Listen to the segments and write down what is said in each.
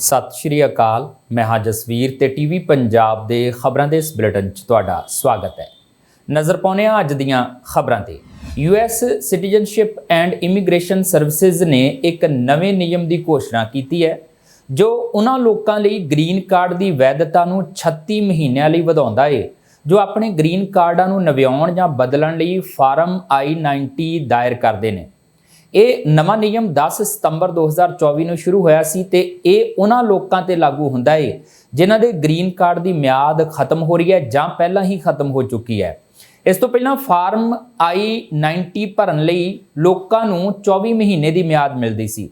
ਸਤਿ ਸ਼੍ਰੀ ਅਕਾਲ। ਮੈਂ ਹਾਂ ਜਸਵੀਰ ਤੇ ਟੀਵੀ ਪੰਜਾਬ ਦੇ ਖਬਰਾਂ ਦੇ ਇਸ ਬੁਲੇਟਿਨ 'ਚ ਤੁਹਾਡਾ ਸਵਾਗਤ ਹੈ। ਨਜ਼ਰ ਪਾਉਂਦੇ ਹਾਂ ਅੱਜ ਦੀਆਂ ਖਬਰਾਂ ਤੇ। US citizenship and immigration services ਨੇ ਇੱਕ ਨਵੇਂ ਨਿਯਮ ਦੀ ਘੋਸ਼ਣਾ ਕੀਤੀ ਹੈ, ਜੋ ਉਹਨਾਂ ਲੋਕਾਂ ਲਈ ਗ੍ਰੀਨ ਕਾਰਡ ਦੀ ਵੈਧਤਾ ਨੂੰ 36 ਮਹੀਨਿਆਂ ਲਈ ਵਧਾਉਂਦਾ ਹੈ ਜੋ ਆਪਣੇ ਗ੍ਰੀਨ ਕਾਰਡਾਂ ਨੂੰ ਨਵਿਆਉਣ ਜਾਂ ਬਦਲਣ ਲਈ ਫਾਰਮ I-90 ਦਾਇਰ ਕਰਦੇ ਨੇ। ਇਹ ਨਵਾਂ ਨਿਯਮ 10 ਸਤੰਬਰ 2024 ਨੂੰ ਸ਼ੁਰੂ ਹੋਇਆ ਸੀ ਤੇ ਇਹ ਉਹਨਾਂ ਲੋਕਾਂ ਤੇ ਲਾਗੂ ਹੁੰਦਾ ਹੈ ਜਿਨ੍ਹਾਂ ਦੇ ਗ੍ਰੀਨ ਕਾਰਡ ਦੀ ਮਿਆਦ ਖਤਮ ਹੋ ਰਹੀ ਹੈ ਜਾਂ ਪਹਿਲਾਂ ਹੀ ਖਤਮ ਹੋ ਚੁੱਕੀ ਹੈ। ਇਸ ਤੋਂ ਪਹਿਲਾਂ ਫਾਰਮ ਆਈ 90 ਭਰਨ ਲਈ ਲੋਕਾਂ ਨੂੰ 24 ਮਹੀਨੇ ਦੀ ਮਿਆਦ ਮਿਲਦੀ ਸੀ।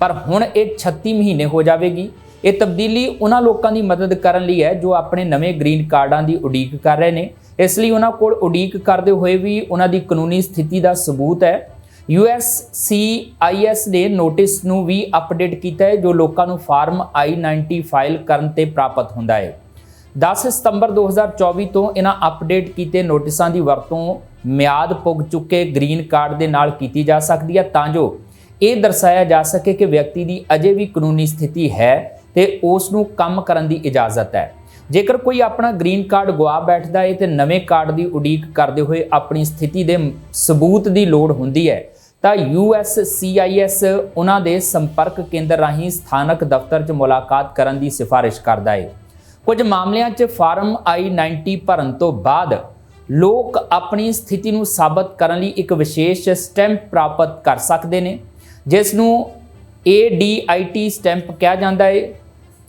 ਪਰ ਹੁਣ ਇਹ 36 ਮਹੀਨੇ ਹੋ ਜਾਵੇਗੀ। ਇਹ ਤਬਦੀਲੀ ਉਹਨਾਂ ਲੋਕਾਂ ਦੀ ਮਦਦ ਕਰਨ ਲਈ ਹੈ ਜੋ ਆਪਣੇ ਨਵੇਂ ਗ੍ਰੀਨ ਕਾਰਡਾਂ ਦੀ ਉਡੀਕ ਕਰ ਰਹੇ ਨੇ। ਇਸ ਲਈ ਉਹਨਾਂ ਕੋਲ ਉਡੀਕ ਕਰਦੇ ਹੋਏ ਵੀ ਉਹਨਾਂ ਦੀ ਕਾਨੂੰਨੀ ਸਥਿਤੀ ਦਾ ਸਬੂਤ ਹੈ। USCIS ਨੇ ਨੋਟਿਸ ਨੂੰ ਵੀ ਅਪਡੇਟ ਕੀਤਾ ਹੈ, ਜੋ ਲੋਕਾਂ ਨੂੰ ਫਾਰਮ I-90 ਫਾਈਲ ਕਰਨ ਤੇ ਪ੍ਰਾਪਤ ਹੁੰਦਾ ਹੈ। 10 ਸਤੰਬਰ 2024 ਤੋਂ ਇਹਨਾਂ ਅਪਡੇਟ ਕੀਤੇ ਨੋਟਿਸਾਂ ਦੀ ਵਰਤੋਂ ਮਿਆਦ ਪੁੱਗ ਚੁੱਕੇ ਗ੍ਰੀਨ ਕਾਰਡ ਦੇ ਨਾਲ ਕੀਤੀ ਜਾ ਸਕਦੀ ਹੈ, ਤਾਂ ਜੋ ਇਹ ਦਰਸਾਇਆ ਜਾ ਸਕੇ ਕਿ ਵਿਅਕਤੀ ਦੀ ਅਜੇ ਵੀ ਕਾਨੂੰਨੀ ਸਥਿਤੀ ਹੈ ਤੇ ਉਸ ਨੂੰ ਕੰਮ ਕਰਨ ਦੀ ਇਜਾਜ਼ਤ ਹੈ। ਜੇਕਰ ਕੋਈ ਆਪਣਾ ਗ੍ਰੀਨ ਕਾਰਡ ਗਵਾ ਬੈਠਦਾ ਹੈ ਤੇ ਨਵੇਂ ਕਾਰਡ ਦੀ ਉਡੀਕ ਕਰਦੇ ਹੋਏ ਆਪਣੀ ਸਥਿਤੀ ਦੇ ਸਬੂਤ ਦੀ ਲੋੜ ਹੁੰਦੀ ਹੈ ਤਾਂ USCIS ਉਹਨਾਂ ਦੇ ਸੰਪਰਕ ਕੇਂਦਰ ਰਾਹੀਂ ਸਥਾਨਕ ਦਫ਼ਤਰ 'ਚ ਮੁਲਾਕਾਤ ਕਰਨ ਦੀ ਸਿਫਾਰਿਸ਼ ਕਰਦਾ ਹੈ ਕੁਝ ਮਾਮਲਿਆਂ 'ਚ ਫਾਰਮ ਆਈ 90 ਭਰਨ ਤੋਂ ਬਾਅਦ ਲੋਕ ਆਪਣੀ ਸਥਿਤੀ ਨੂੰ ਸਾਬਤ ਕਰਨ ਲਈ ਇੱਕ ਵਿਸ਼ੇਸ਼ ਸਟੈਂਪ ਪ੍ਰਾਪਤ ਕਰ ਸਕਦੇ ਨੇ, ਜਿਸ ਨੂੰ ADIT ਸਟੈਂਪ ਕਿਹਾ ਜਾਂਦਾ ਹੈ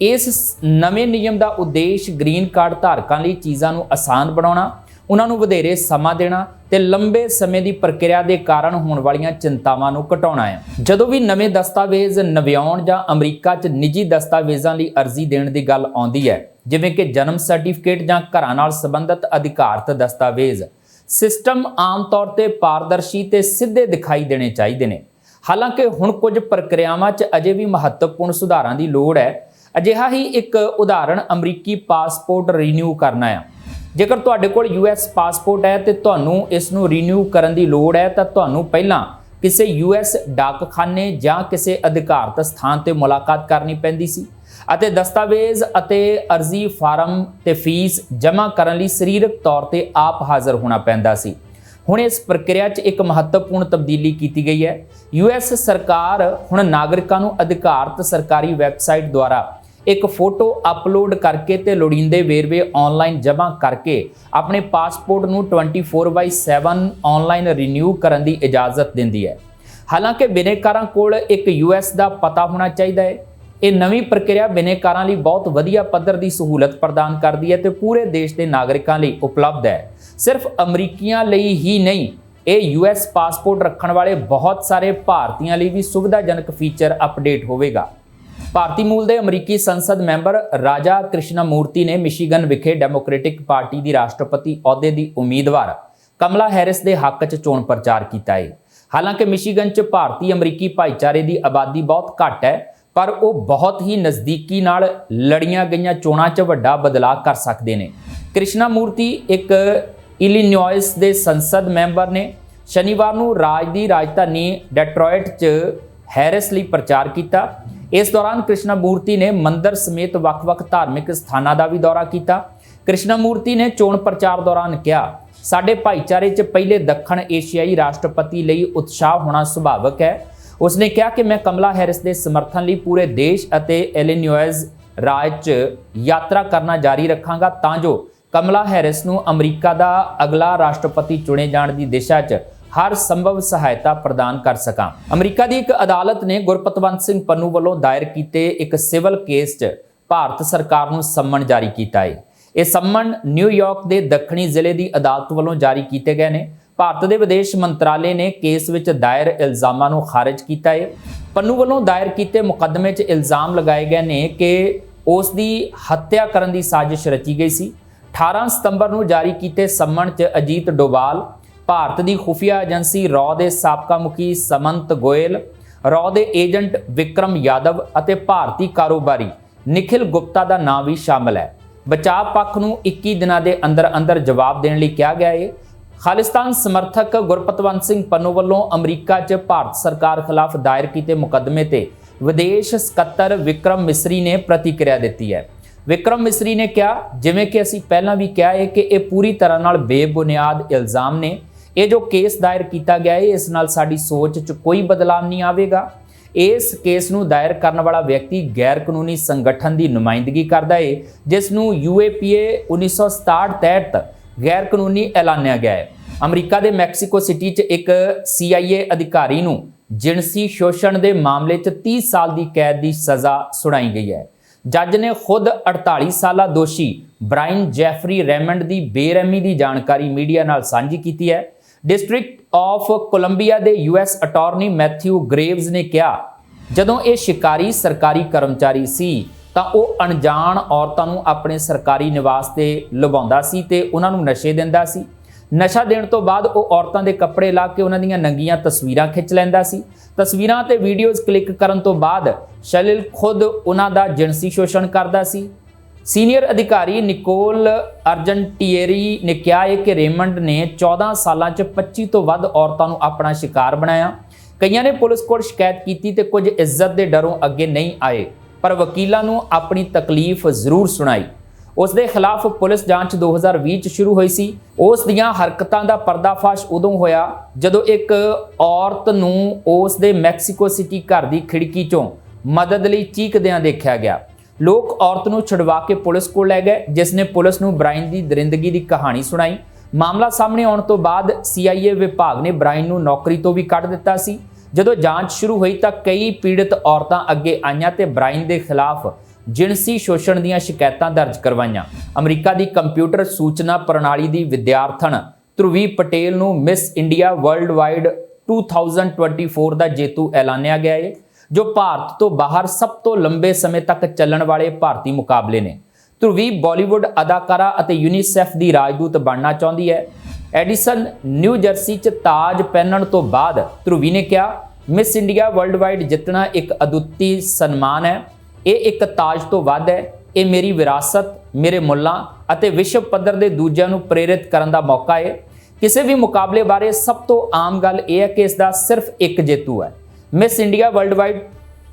ਇਸ ਨਵੇਂ ਨਿਯਮ ਦਾ ਉਦੇਸ਼ ਗ੍ਰੀਨ ਕਾਰਡ ਧਾਰਕਾਂ ਲਈ ਚੀਜ਼ਾਂ ਨੂੰ ਆਸਾਨ ਬਣਾਉਣਾ ਉਹਨਾਂ ਨੂੰ ਵਧੇਰੇ ਸਮਾਂ ਦੇਣਾ ਤੇ ਲੰਬੇ ਸਮੇਂ ਦੀ ਪ੍ਰਕਿਰਿਆ ਦੇ ਕਾਰਨ ਹੋਣ ਵਾਲੀਆਂ ਚਿੰਤਾਵਾਂ ਨੂੰ ਘਟਾਉਣਾ ਹੈ। ਜਦੋਂ ਵੀ ਨਵੇਂ ਦਸਤਾਵੇਜ਼ ਨਵਿਆਉਣ ਜਾਂ ਅਮਰੀਕਾ 'ਚ ਨਿੱਜੀ ਦਸਤਾਵੇਜ਼ਾਂ ਲਈ ਅਰਜ਼ੀ ਦੇਣ ਦੀ ਗੱਲ ਆਉਂਦੀ ਹੈ, ਜਿਵੇਂ ਕਿ ਜਨਮ ਸਰਟੀਫਿਕੇਟ ਜਾਂ ਘਰਾਂ ਨਾਲ ਸੰਬੰਧਿਤ ਅਧਿਕਾਰਤ ਦਸਤਾਵੇਜ਼, ਸਿਸਟਮ ਆਮ ਤੌਰ ਤੇ ਪਾਰਦਰਸ਼ੀ ਤੇ ਸਿੱਧੇ ਦਿਖਾਈ ਦੇਣੇ ਚਾਹੀਦੇ ਨੇ। ਹਾਲਾਂਕਿ ਹੁਣ ਕੁਝ ਪ੍ਰਕਿਰਿਆਵਾਂ 'ਚ ਅਜੇ ਵੀ ਮਹੱਤਵਪੂਰਨ ਸੁਧਾਰਾਂ ਦੀ ਲੋੜ ਹੈ। ਅਜਿਹਾ ਹੀ ਇੱਕ ਉਦਾਹਰਣ ਅਮਰੀਕੀ ਪਾਸਪੋਰਟ ਰੀਨਿਊ ਕਰਨਾ ਹੈ। ਜੇਕਰ ਤੁਹਾਡੇ ਕੋਲ ਯੂਐਸ ਪਾਸਪੋਰਟ ਹੈ ਤੇ ਤੁਹਾਨੂੰ ਇਸ ਨੂੰ ਰੀਨਿਊ ਕਰਨ ਦੀ ਲੋੜ ਹੈ, ਤਾਂ ਤੁਹਾਨੂੰ ਪਹਿਲਾਂ ਕਿਸੇ ਯੂਐਸ ਡਾਕਖਾਨੇ ਜਾਂ ਕਿਸੇ ਅਧਿਕਾਰਤ ਸਥਾਨ ਤੇ ਮੁਲਾਕਾਤ ਕਰਨੀ ਪੈਂਦੀ ਸੀ ਅਤੇ ਦਸਤਾਵੇਜ਼ ਅਤੇ ਅਰਜ਼ੀ ਫਾਰਮ ਤੇ ਫੀਸ ਜਮ੍ਹਾਂ ਕਰਨ ਲਈ ਸਰੀਰਕ ਤੌਰ ਤੇ ਆਪ ਹਾਜ਼ਰ ਹੋਣਾ ਪੈਂਦਾ ਸੀ। ਹੁਣ ਇਸ ਪ੍ਰਕਿਰਿਆ 'ਚ ਇੱਕ ਮਹੱਤਵਪੂਰਨ ਤਬਦੀਲੀ ਕੀਤੀ ਗਈ ਹੈ। ਯੂਐਸ ਸਰਕਾਰ ਹੁਣ ਨਾਗਰਿਕਾਂ ਨੂੰ ਅਧਿਕਾਰਤ ਸਰਕਾਰੀ ਵੈਬਸਾਈਟ ਦੁਆਰਾ ਇੱਕ ਫੋਟੋ ਅਪਲੋਡ ਕਰਕੇ ਤੇ ਲੋੜੀਂਦੇ ਵੇਰਵੇ ਆਨਲਾਈਨ ਜਮ੍ਹਾਂ ਕਰਕੇ ਆਪਣੇ ਪਾਸਪੋਰਟ ਨੂੰ 24/7 ਆਨਲਾਈਨ ਰੀਨਿਊ ਕਰਨ ਦੀ ਇਜਾਜ਼ਤ ਦਿੰਦੀ ਹੈ। ਹਾਲਾਂਕਿ ਬਿਨੇਕਾਰਾਂ ਕੋਲ ਇੱਕ ਯੂਐਸ ਦਾ ਪਤਾ ਹੋਣਾ ਚਾਹੀਦਾ ਹੈ। ਇਹ ਨਵੀਂ ਪ੍ਰਕਿਰਿਆ ਬਿਨੇਕਾਰਾਂ ਲਈ ਬਹੁਤ ਵਧੀਆ ਪੱਧਰ ਦੀ ਸਹੂਲਤ ਪ੍ਰਦਾਨ ਕਰਦੀ ਹੈ ਤੇ ਪੂਰੇ ਦੇਸ਼ ਦੇ ਨਾਗਰਿਕਾਂ ਲਈ ਉਪਲਬਧ ਹੈ। ਸਿਰਫ ਅਮਰੀਕੀਆਂ ਲਈ ਹੀ ਨਹੀਂ, ਇਹ ਯੂਐਸ ਪਾਸਪੋਰਟ ਰੱਖਣ ਵਾਲੇ ਬਹੁਤ ਸਾਰੇ ਭਾਰਤੀਆਂ ਲਈ ਵੀ ਸੁਵਿਧਾਜਨਕ ਫੀਚਰ ਅਪਡੇਟ ਹੋਵੇਗਾ। ਭਾਰਤੀ ਮੂਲ ਦੇ ਅਮਰੀਕੀ ਸੰਸਦ ਮੈਂਬਰ ਰਾਜਾ ਕ੍ਰਿਸ਼ਨਾ ਮੂਰਤੀ ਨੇ ਮਿਸ਼ੀਗਨ ਵਿਖੇ ਡੈਮੋਕ੍ਰੈਟਿਕ ਪਾਰਟੀ ਦੀ ਰਾਸ਼ਟਰਪਤੀ ਅਹੁਦੇ ਦੀ ਉਮੀਦਵਾਰ ਕਮਲਾ ਹੈਰਿਸ ਦੇ ਹੱਕ 'ਚ ਚੋਣ ਪ੍ਰਚਾਰ ਕੀਤਾ ਹੈ। ਹਾਲਾਂਕਿ ਮਿਸ਼ੀਗਨ 'ਚ ਭਾਰਤੀ ਅਮਰੀਕੀ ਭਾਈਚਾਰੇ ਦੀ ਆਬਾਦੀ ਬਹੁਤ ਘੱਟ ਹੈ, ਪਰ ਉਹ ਬਹੁਤ ਹੀ ਨਜ਼ਦੀਕੀ ਨਾਲ ਲੜੀਆਂ ਗਈਆਂ ਚੋਣਾਂ 'ਚ ਵੱਡਾ ਬਦਲਾਅ ਕਰ ਸਕਦੇ ਨੇ। ਕ੍ਰਿਸ਼ਨਾ ਮੂਰਤੀ ਇੱਕ ਇਲੀਨੋਇਸ ਦੇ ਸੰਸਦ ਮੈਂਬਰ ਨੇ ਸ਼ਨੀਵਾਰ ਨੂੰ ਰਾਜ ਦੀ ਰਾਜਧਾਨੀ ਡੈਟਰੋਇਟ 'ਚ ਹੈਰਿਸ ਲਈ ਪ੍ਰਚਾਰ ਕੀਤਾ। ਇਸ ਦੌਰਾਨ ਕ੍ਰਿਸ਼ਨਾ ਮੂਰਤੀ ਨੇ ਮੰਦਰ ਸਮੇਤ ਵੱਖ-ਵੱਖ ਧਾਰਮਿਕ ਸਥਾਨਾਂ ਦਾ ਵੀ ਦੌਰਾ ਕੀਤਾ। ਕ੍ਰਿਸ਼ਨਾ ਮੂਰਤੀ ਨੇ ਚੋਣ ਪ੍ਰਚਾਰ ਦੌਰਾਨ ਕਿਹਾ, ਸਾਡੇ ਭਾਈਚਾਰੇ 'ਚ ਪਹਿਲੇ ਦੱਖਣ ਏਸ਼ੀਆਈ ਰਾਸ਼ਟਰਪਤੀ ਲਈ ਉਤਸ਼ਾਹ ਹੋਣਾ ਸੁਭਾਵਕ ਹੈ। ਉਸਨੇ ਕਿਹਾ ਕਿ ਮੈਂ ਕਮਲਾ ਹੈਰਿਸ ਦੇ ਸਮਰਥਨ ਲਈ ਪੂਰੇ ਦੇਸ਼ ਅਤੇ ਇਲੀਨੋਇਸ ਰਾਜ 'ਚ ਯਾਤਰਾ ਕਰਨਾ ਜਾਰੀ ਰੱਖਾਂਗਾ ਤਾਂ ਜੋ ਕਮਲਾ ਹੈਰਿਸ ਨੂੰ ਅਮਰੀਕਾ ਦਾ ਅਗਲਾ ਰਾਸ਼ਟਰਪਤੀ ਚੁਣੇ ਜਾਣ ਦੀ ਦਿਸ਼ਾ 'ਚ ਹਰ ਸੰਭਵ ਸਹਾਇਤਾ ਪ੍ਰਦਾਨ ਕਰ ਸਕਾਂ। ਅਮਰੀਕਾ ਦੀ ਇੱਕ ਅਦਾਲਤ ਨੇ ਗੁਰਪਤਵੰਤ ਸਿੰਘ ਪੰਨੂ ਵੱਲੋਂ ਦਾਇਰ ਕੀਤੇ ਇੱਕ ਸਿਵਲ ਕੇਸ 'ਚ ਭਾਰਤ ਸਰਕਾਰ ਨੂੰ ਸੰਮਨ ਜਾਰੀ ਕੀਤਾ ਹੈ ਇਹ ਸੰਮਨ ਨਿਊਯਾਰਕ ਦੇ ਦੱਖਣੀ ਜ਼ਿਲ੍ਹੇ ਦੀ ਅਦਾਲਤ ਵੱਲੋਂ ਜਾਰੀ ਕੀਤੇ ਗਏ ਨੇ। ਭਾਰਤ ਦੇ ਵਿਦੇਸ਼ ਮੰਤਰਾਲੇ ਨੇ ਕੇਸ ਵਿੱਚ ਦਾਇਰ ਇਲਜ਼ਾਮਾਂ ਨੂੰ ਖਾਰਜ ਕੀਤਾ ਹੈ ਪੰਨੂ ਵੱਲੋਂ ਦਾਇਰ ਕੀਤੇ ਮੁਕੱਦਮੇ 'ਚ ਇਲਜ਼ਾਮ ਲਗਾਏ ਗਏ ਨੇ ਕਿ ਉਸ ਦੀ ਹੱਤਿਆ ਕਰਨ ਦੀ ਸਾਜ਼ਿਸ਼ ਰਚੀ ਗਈ ਸੀ। 18 ਸਤੰਬਰ ਨੂੰ ਜਾਰੀ ਕੀਤੇ ਸੰਮਣ 'ਚ ਅਜੀਤ ਡੋਵਾਲ ਭਾਰਤ ਦੀ ਖੁਫੀਆ ਏਜੰਸੀ ਰੌ ਦੇ ਸਾਬਕਾ ਮੁਖੀ ਸਮੰਤ ਗੋਇਲ, ਰੌ ਦੇ ਏਜੰਟ ਵਿਕਰਮ ਯਾਦਵ ਅਤੇ ਭਾਰਤੀ ਕਾਰੋਬਾਰੀ ਨikhil ਗੁਪਤਾ ਦਾ ਨਾਮ ਵੀ ਸ਼ਾਮਲ ਹੈ। ਬਚਾਅ ਪੱਖ ਨੂੰ 21 ਦਿਨਾਂ ਦੇ ਅੰਦਰ ਅੰਦਰ ਜਵਾਬ ਦੇਣ ਲਈ ਕਿਹਾ ਗਿਆ ਹੈ ਖਾਲਿਸਤਾਨ ਸਮਰਥਕ ਗੁਰਪਤਵੰਤ ਸਿੰਘ ਪੰਨੂ ਵੱਲੋਂ ਅਮਰੀਕਾ 'ਚ ਭਾਰਤ ਸਰਕਾਰ ਖਿਲਾਫ ਦਾਇਰ ਕੀਤੇ ਮੁਕੱਦਮੇ ਤੇ ਵਿਦੇਸ਼ ਸਕੱਤਰ ਵਿਕਰਮ ਮਿਸਰੀ ਨੇ ਪ੍ਰਤੀਕਿਰਿਆ ਦਿੱਤੀ ਹੈ। ਵਿਕਰਮ ਮਿਸਰੀ ਨੇ ਕਿਹਾ, ਜਿਵੇਂ ਕਿ ਅਸੀਂ ਪਹਿਲਾਂ ਵੀ ਕਿਹਾ ਹੈ ਕਿ ਇਹ ਪੂਰੀ ਤਰ੍ਹਾਂ ਨਾਲ ਬੇਬੁਨਿਆਦ ਇਲਜ਼ਾਮ ਨੇ ਇਹ ਜੋ ਕੇਸ ਦਾਇਰ ਕੀਤਾ ਗਿਆ ਹੈ, ਇਸ ਨਾਲ ਸਾਡੀ ਸੋਚ 'ਚ ਕੋਈ ਬਦਲਾਅ ਨਹੀਂ ਆਵੇਗਾ। ਇਸ ਕੇਸ ਨੂੰ ਦਾਇਰ ਕਰਨ ਵਾਲਾ ਵਿਅਕਤੀ ਗੈਰ ਕਾਨੂੰਨੀ ਸੰਗਠਨ ਦੀ ਨੁਮਾਇੰਦਗੀ ਕਰਦਾ ਹੈ, ਜਿਸ ਨੂੰ UAPA 1967 ਤਹਿਤ ਗੈਰ ਕਾਨੂੰਨੀ ਐਲਾਨਿਆ ਗਿਆ ਹੈ। ਅਮਰੀਕਾ ਦੇ ਮੈਕਸੀਕੋ ਸਿਟੀ 'ਚ ਇੱਕ CIA ਅਧਿਕਾਰੀ ਨੂੰ ਜਿਣਸੀ ਸ਼ੋਸ਼ਣ ਦੇ ਮਾਮਲੇ 'ਚ 30 ਸਾਲ ਦੀ ਕੈਦ ਦੀ ਸਜ਼ਾ ਸੁਣਾਈ ਗਈ ਹੈ। ਜੱਜ ਨੇ ਖੁਦ 48 ਸਾਲਾ ਦੋਸ਼ੀ ਬ੍ਰਾਇਨ ਜੈਫਰੀ ਰੈਮੰਡ ਦੀ ਬੇਰਹਿਮੀ ਦੀ ਜਾਣਕਾਰੀ ਮੀਡੀਆ ਨਾਲ ਸਾਂਝੀ ਕੀਤੀ ਹੈ। ਡਿਸਟ੍ਰਿਕਟ ਆਫ ਕੋਲੰਬੀਆ ਦੇ ਯੂਐਸ ਅਟਾਰਨੀ ਮੈਥਿਊ ਗ੍ਰੇਵਜ਼ ਨੇ ਕਿਹਾ, ਜਦੋਂ ਇਹ ਸ਼ਿਕਾਰੀ ਸਰਕਾਰੀ ਕਰਮਚਾਰੀ ਸੀ, ਤਾਂ ਉਹ ਅਣਜਾਣ ਔਰਤਾਂ ਨੂੰ ਆਪਣੇ ਸਰਕਾਰੀ ਨਿਵਾਸ ਤੇ ਲਵਾਉਂਦਾ ਸੀ ਤੇ ਉਹਨਾਂ ਨੂੰ ਨਸ਼ੇ ਦਿੰਦਾ ਸੀ। ਨਸ਼ਾ ਦੇਣ ਤੋਂ ਬਾਅਦ ਉਹ ਔਰਤਾਂ ਦੇ ਕੱਪੜੇ ਲਾ ਕੇ ਉਹਨਾਂ ਦੀਆਂ ਨੰਗੀਆਂ ਤਸਵੀਰਾਂ ਖਿੱਚ ਲੈਂਦਾ ਸੀ। ਤਸਵੀਰਾਂ ਤੇ ਵੀਡੀਓਜ਼ ਕਲਿੱਕ ਕਰਨ ਤੋਂ ਬਾਅਦ ਸ਼ਲਿਲ ਖੁਦ ਉਹਨਾਂ ਦਾ ਜਿਣਸੀ ਸ਼ੋਸ਼ਣ ਕਰਦਾ ਸੀ। ਸੀਨੀਅਰ ਅਧਿਕਾਰੀ ਨਿਕੋਲ ਅਰਜਨਟੀਏਰੀ ਨੇ ਕਿਹਾ ਹੈ ਕਿ ਰੇਮੰਡ ਨੇ 14 ਸਾਲਾਂ 'ਚ 25 ਤੋਂ ਵੱਧ ਔਰਤਾਂ ਨੂੰ ਆਪਣਾ ਸ਼ਿਕਾਰ ਬਣਾਇਆ। ਕਈਆਂ ਨੇ ਪੁਲਿਸ ਕੋਲ ਸ਼ਿਕਾਇਤ ਕੀਤੀ ਤੇ ਕੁਝ ਇੱਜ਼ਤ ਦੇ ਡਰੋਂ ਅੱਗੇ ਨਹੀਂ ਆਏ, ਪਰ ਵਕੀਲਾਂ ਨੂੰ ਆਪਣੀ ਤਕਲੀਫ ਜ਼ਰੂਰ ਸੁਣਾਈ। ਉਸ ਦੇ ਖਿਲਾਫ ਪੁਲਿਸ ਜਾਂਚ 2020 ਚ ਸ਼ੁਰੂ ਹੋਈ ਸੀ। ਉਸ ਦੀਆਂ ਹਰਕਤਾਂ ਦਾ ਪਰਦਾਫਾਸ਼ ਉਦੋਂ ਹੋਇਆ ਜਦੋਂ ਇੱਕ ਔਰਤ ਨੂੰ ਉਸ ਦੇ ਮੈਕਸੀਕੋ ਸਿਟੀ ਘਰ ਦੀ ਖਿੜਕੀ ਚੋਂ ਮਦਦ ਲਈ ਚੀਕਦਿਆਂ ਦੇਖਿਆ ਗਿਆ। ਲੋਕ ਔਰਤ ਨੂੰ ਛੁਡਵਾ ਕੇ ਪੁਲਿਸ ਕੋਲ ਲੈ ਗਏ, ਜਿਸ ਨੇ ਪੁਲਿਸ ਨੂੰ ਬ੍ਰਾਇਨ ਦੀ ਦਰਿੰਦਗੀ ਦੀ ਕਹਾਣੀ ਸੁਣਾਈ। ਮਾਮਲਾ ਸਾਹਮਣੇ ਆਉਣ ਤੋਂ ਬਾਅਦ CIA ਵਿਭਾਗ ਨੇ ਬ੍ਰਾਇਨ ਨੂੰ ਨੌਕਰੀ ਤੋਂ ਵੀ ਕੱਢ ਦਿੱਤਾ ਸੀ। ਜਦੋਂ ਜਾਂਚ ਸ਼ੁਰੂ ਹੋਈ ਤਾਂ ਕਈ ਪੀੜਤ ਔਰਤਾਂ ਅੱਗੇ ਆਈਆਂ ਤੇ ਬ੍ਰਾਇਨ ਦੇ ਖਿਲਾਫ ਜਿਣਸੀ ਸ਼ੋਸ਼ਣ ਦੀਆਂ ਸ਼ਿਕਾਇਤਾਂ ਦਰਜ ਕਰਵਾਈਆਂ। ਅਮਰੀਕਾ ਦੀ ਕੰਪਿਊਟਰ ਸੂਚਨਾ ਪ੍ਰਣਾਲੀ ਦੀ ਵਿਦਿਆਰਥਣ ਧਰੁਵੀ ਪਟੇਲ ਨੂੰ ਮਿਸ ਇੰਡੀਆ ਵਰਲਡ ਵਾਈਡ 2024 ਦਾ ਜੇਤੂ ਐਲਾਨਿਆ ਗਿਆ ਹੈ ਜੋ ਭਾਰਤ ਤੋਂ ਬਾਹਰ ਸਭ ਤੋਂ ਲੰਬੇ ਸਮੇਂ ਤੱਕ ਚੱਲਣ ਵਾਲੇ ਭਾਰਤੀ ਮੁਕਾਬਲੇ ਨੇ। ਧਰੁਵੀ ਬਾਲੀਵੁੱਡ ਅਦਾਕਾਰਾ ਅਤੇ ਯੂਨੀਸੈਫ ਦੀ ਰਾਜਦੂਤ ਬਣਨਾ ਚਾਹੁੰਦੀ ਹੈ। ਐਡੀਸਨ ਨਿਊ ਜਰਸੀ 'ਚ ਤਾਜ ਪਹਿਨਣ ਤੋਂ ਬਾਅਦ ਧਰੁਵੀ ਨੇ ਕਿਹਾ, ਮਿਸ ਇੰਡੀਆ ਵਰਲਡ ਵਾਈਡ ਜਿੱਤਣਾ ਇੱਕ ਅਦੁੱਤੀ ਸਨਮਾਨ ਹੈ। ਇਹ ਇੱਕ ਤਾਜ ਤੋਂ ਵੱਧ ਹੈ। ਇਹ ਮੇਰੀ ਵਿਰਾਸਤ, ਮੇਰੇ ਮੁੱਲਾਂ ਅਤੇ ਵਿਸ਼ਵ ਪੱਧਰ ਦੇ ਦੂਜਿਆਂ ਨੂੰ ਪ੍ਰੇਰਿਤ ਕਰਨ ਦਾ ਮੌਕਾ ਹੈ। ਕਿਸੇ ਵੀ ਮੁਕਾਬਲੇ ਬਾਰੇ ਸਭ ਤੋਂ ਆਮ ਗੱਲ ਇਹ ਹੈ ਕਿ ਇਸ ਦਾ ਸਿਰਫ ਇੱਕ ਜੇਤੂ ਹੈ। ਮਿਸ ਇੰਡੀਆ ਵਰਲਡ ਵਾਈਡ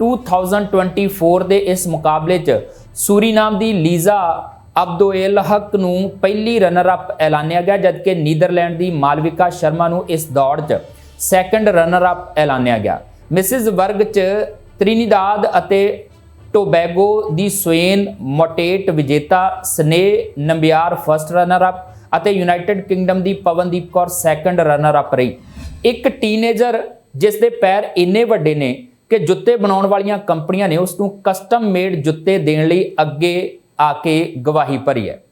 2024 ਦੇ ਇਸ ਮੁਕਾਬਲੇ 'ਚ ਸੂਰੀਨਾਮ ਦੀ ਲੀਜ਼ਾ ਅਬਦੋਏਲ ਹਕ ਨੂੰ ਪਹਿਲੀ ਰਨਰ ਅਪ ਐਲਾਨਿਆ ਗਿਆ, ਜਦਕਿ ਨੀਦਰਲੈਂਡ ਦੀ ਮਾਲਵਿਕਾ ਸ਼ਰਮਾ ਨੂੰ ਇਸ ਦੌੜ 'ਚ ਸੈਕੰਡ ਰਨਰ ਅਪ ਐਲਾਨਿਆ ਗਿਆ। ਮਿਸਿਸ ਵਰਗ 'ਚ ਤ੍ਰਿਨੀਦਾਦ ਅਤੇ ਟੋਬੈਗੋ ਦੀ ਸਵੇਨ, ਮੋਟੇਟ, ਵਿਜੇਤਾ, Sneha, Nambiar first runner up ਅਤੇ ਯੂਨਾਈਟਿਡ ਕਿੰਗਡਮ ਦੀ Pawandeep Kaur second runner up ਰਹੀ। ਇੱਕ ਟੀਨੇਜਰ ਜਿਸ ਦੇ ਪੈਰ ਇੰਨੇ ਵੱਡੇ ਨੇ ਕਿ ਜੁੱਤੇ ਬਣਾਉਣ ਵਾਲੀਆਂ ਕੰਪਨੀਆਂ ਨੇ ਉਸ ਨੂੰ ਕਸਟਮ ਮੇਡ ਜੁੱਤੇ ਦੇਣ ਲਈ ਅੱਗੇ ਆ ਕੇ ਗਵਾਹੀ ਭਰੀ ਹੈ।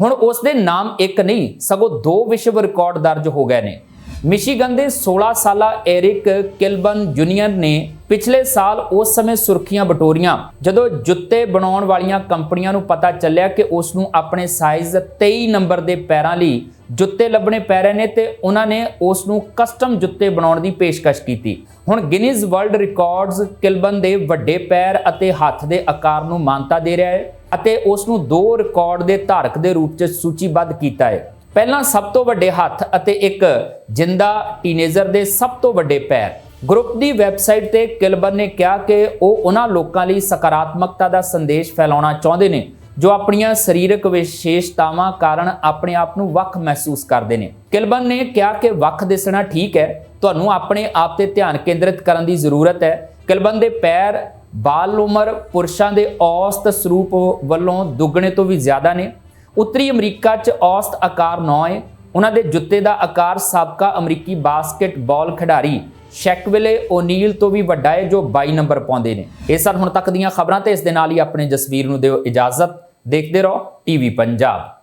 ਹੁਣ ਉਸ ਦੇ ਨਾਮ ਇੱਕ ਨਹੀਂ, ਸਗੋਂ ਦੋ ਵਿਸ਼ਵ ਰਿਕਾਰਡ ਦਰਜ ਹੋ ਗਏ ਨੇ। ਮਿਸ਼ੀਗਨ ਦੇ 16 ਸਾਲਾ ਐਰਿਕ ਕਿਲਬਨ ਜੂਨੀਅਰ ਨੇ ਪਿਛਲੇ ਸਾਲ ਉਸ ਸਮੇਂ ਸੁਰਖੀਆਂ ਬਟੋਰੀਆਂ, ਜਦੋਂ ਜੁੱਤੇ ਬਣਾਉਣ ਵਾਲੀਆਂ ਕੰਪਨੀਆਂ ਨੂੰ ਪਤਾ ਚੱਲਿਆ ਕਿ ਉਸ ਨੂੰ ਆਪਣੇ ਸਾਈਜ਼ 23 ਨੰਬਰ ਦੇ ਪੈਰਾਂ ਲਈ ਜੁੱਤੇ ਲੱਭਣੇ ਪੈ ਰਹੇ ਨੇ ਤੇ ਉਹਨਾਂ ਨੇ ਉਸ ਨੂੰ ਕਸਟਮ ਜੁੱਤੇ ਬਣਾਉਣ ਦੀ ਪੇਸ਼ਕਸ਼ ਕੀਤੀ। ਹੁਣ ਗਿਨੀਜ਼ ਵਰਲਡ ਰਿਕਾਰਡਸ ਕਿਲਬਨ ਦੇ ਵੱਡੇ ਪੈਰ ਅਤੇ ਹੱਥ ਦੇ ਆਕਾਰ ਨੂੰ ਮਾਨਤਾ ਦੇ ਰਿਹਾ ਹੈ ਅਤੇ ਉਸ ਨੂੰ ਦੋ ਰਿਕਾਰਡ ਦੇ ਧਾਰਕ ਦੇ ਰੂਪ 'ਚ ਸੂਚੀਬੱਧ ਕੀਤਾ ਹੈ। ਪਹਿਲਾਂ ਸਭ ਤੋਂ ਵੱਡੇ ਹੱਥ ਅਤੇ ਇੱਕ ਜਿੰਦਾ ਟੀਨੇਜਰ ਦੇ ਸਭ ਤੋਂ ਵੱਡੇ ਪੈਰ। ਗਰੁੱਪ ਦੀ ਵੈਬਸਾਈਟ ਤੇ ਕਿਲਬਨ ਨੇ ਕਿਹਾ ਕਿ ਉਹ ਉਹਨਾਂ ਲੋਕਾਂ ਲਈ ਸਕਾਰਾਤਮਕਤਾ ਦਾ ਸੰਦੇਸ਼ ਫੈਲਾਉਣਾ ਚਾਹੁੰਦੇ ਨੇ। ਜੋ ਆਪਣੀਆਂ ਸਰੀਰਕ ਵਿਸ਼ੇਸ਼ਤਾਵਾਂ ਕਾਰਨ ਆਪਣੇ ਆਪ ਨੂੰ ਵੱਖ ਮਹਿਸੂਸ ਕਰਦੇ ਨੇ। ਕਿਲਬਨ ਨੇ ਕਿਹਾ ਕਿ ਵੱਖ ਦਿਸਣਾ ਠੀਕ ਹੈ। ਤੁਹਾਨੂੰ ਆਪਣੇ ਆਪ ਤੇ ਧਿਆਨ ਕੇਂਦਰਿਤ ਕਰਨ ਦੀ ਜ਼ਰੂਰਤ ਹੈ। ਕਿਲਬਨ ਦੇ ਪੈਰ, ਬਾਲ ਉਮਰ, ਪੁਰਸ਼ਾਂ ਦੇ ਔਸਤ ਸਰੂਪ ਵੱਲੋਂ ਦੁੱਗਣੇ ਤੋਂ ਵੀ ਜ਼ਿਆਦਾ ਨੇ। ਉੱਤਰੀ ਅਮਰੀਕਾ 'ਚ ਔਸਤ ਆਕਾਰ 9 ਹੈ ਉਹਨਾਂ ਦੇ ਜੁੱਤੇ ਦਾ ਆਕਾਰ ਸਾਬਕਾ ਅਮਰੀਕੀ ਬਾਸਕਟਬਾਲ ਖਿਡਾਰੀ ਸ਼ੈਕਵਿਲੇ ਓਨੀਲ ਤੋਂ ਵੀ ਵੱਡਾ ਹੈ ਜੋ 22 ਨੰਬਰ ਪਾਉਂਦੇ ਨੇ। ਇਹ ਸਨ ਹੁਣ ਤੱਕ ਦੀਆਂ ਖਬਰਾਂ ਤੇ ਇਸ ਦੇ ਨਾਲ ਹੀ ਆਪਣੇ ਜਸਵੀਰ ਨੂੰ ਦਿਓ ਇਜਾਜ਼ਤ। ਦੇਖਦੇ ਰਹੋ ਟੀਵੀ ਪੰਜਾਬ।